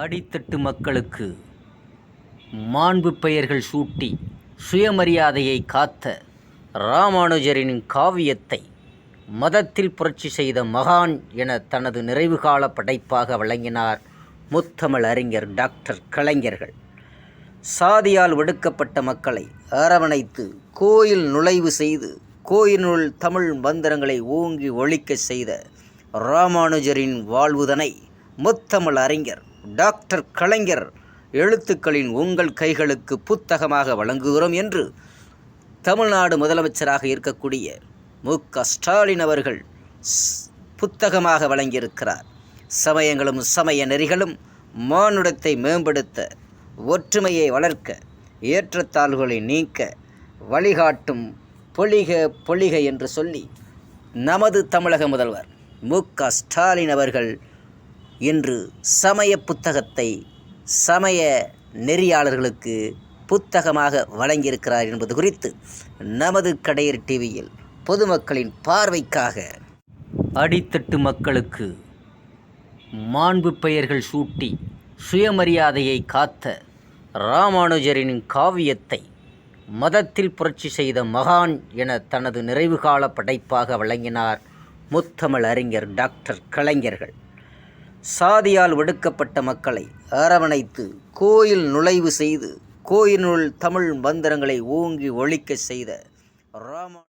அடித்தட்டு மக்களுக்கு மாண்பு பெயர்கள் சூட்டி சுயமரியாதையை காத்த ராமானுஜரின் காவியத்தை மதத்தில் புரட்சி செய்த மகான் என தனது நிறைவுகால படைப்பாக வழங்கினார் முத்தமிழ் அறிஞர் டாக்டர் கலைஞர்கள். சாதியால் ஒடுக்கப்பட்ட மக்களை அரவணைத்து கோயில் நுழைவு செய்து கோயிலுள் தமிழ் மந்திரங்களை ஓங்கி ஒழிக்க செய்த ராமானுஜரின் வாழ்வுதனை முத்தமிழ் அறிஞர் டாக்டர் கலைஞர் எழுத்துக்களின் உங்கள் கைகளுக்கு புத்தகமாக வழங்குகிறோம் என்று தமிழ்நாடு முதலமைச்சராக இருக்கக்கூடிய மு. க. ஸ்டாலின் அவர்கள் ஸ்- புத்தகமாக வழங்கியிருக்கிறார். சமயங்களும் சமய நெறிகளும் மானுடத்தை மேம்படுத்த ஒற்றுமையை வளர்க்க ஏற்றத்தாழ்வுகளை நீக்க வழிகாட்டும் பொழிக பொழிக என்று சொல்லி நமது தமிழக முதல்வர் மு. க. ஸ்டாலின் அவர்கள் இன்று சமய புத்தகத்தை சமய நெறியாளர்களுக்கு புத்தகமாக வழங்கியிருக்கிறார் என்பது குறித்து நமது கடையர் டிவியில் பொதுமக்களின் பார்வைக்காக அடித்தட்டு மக்களுக்கு மாண்பு பெயர்கள் சூட்டி சுயமரியாதையை காத்த ராமானுஜரின் காவியத்தை மதத்தில் புரட்சி செய்த மகான் என தனது நிறைவுகால படைப்பாக வழங்கினார் முத்தமிழ் அறிஞர் டாக்டர் கலைஞர்கள். சாதியால் ஒடுக்கப்பட்ட மக்களை அரவணைத்து கோயில் நுழைவு செய்து கோயிலுள் தமிழ் மந்திரங்களை ஓங்கி ஒழிக்க செய்த ராம